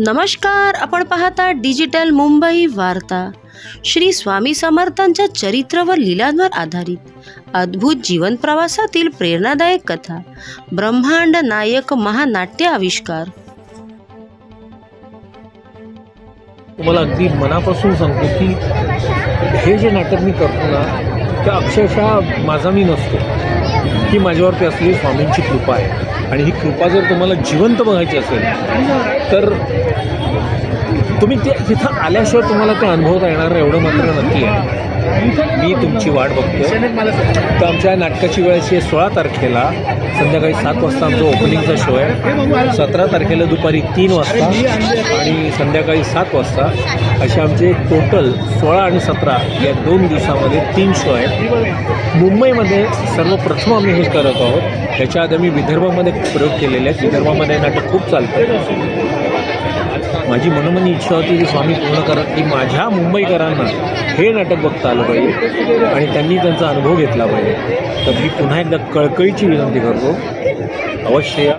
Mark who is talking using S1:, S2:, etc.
S1: नमस्कार आपण पाहता डिजिटल मुंबई वार्ता. श्री स्वामी समर्थांच्या चरित्र व लीलांवर आधारित अद्भुत जीवन प्रवासातील प्रेरणादायक कथा ब्रह्मांड नायक महानाट्य आविष्कार.
S2: तुम्हाला अगदी मनापासून सांगतो की हे जे नाटक मी करतो ना त्या अक्षरशः माझा मी नसतो. ही माझ्यावरती असलेली स्वामींची कृपा आहे. आणि ही कृपा जर तुम्हाला जिवंत बघायची असेल तर तुम्ही ते तिथं आल्याशिवाय तुम्हाला ते अनुभवता येणार एवढं मात्र नक्की आहे. मी तुमची वाट बघतो तर आमच्या नाटकाची वेळ अशी आहे सोळा तारखेला संध्याकाळी सात वाजता आमचा ओपनिंगचा शो आहे. सतरा तारखेला दुपारी तीन वाजता आणि संध्याकाळी सात वाजता असे आमचे टोटल सोळा आणि सतरा या दोन दिवसामध्ये तीन शो आहेत. मुंबईमध्ये सर्वप्रथम आम्ही हे करत आहोत. याच्या आधी आम्ही विदर्भामध्ये प्रयोग केलेले आहेत. विदर्भामध्ये हे नाटक खूप चालतं. माझी मनोमनी इच्छा होती की स्वामी पूर्ण करत की माझ्या मुंबईकरांना हे नाटक बघता आलं पाहिजे आणि त्यांनी त्यांचा अनुभव घेतला पाहिजे. तर मी पुन्हा एकदा कळकळीची विनंती करतो. अवश्य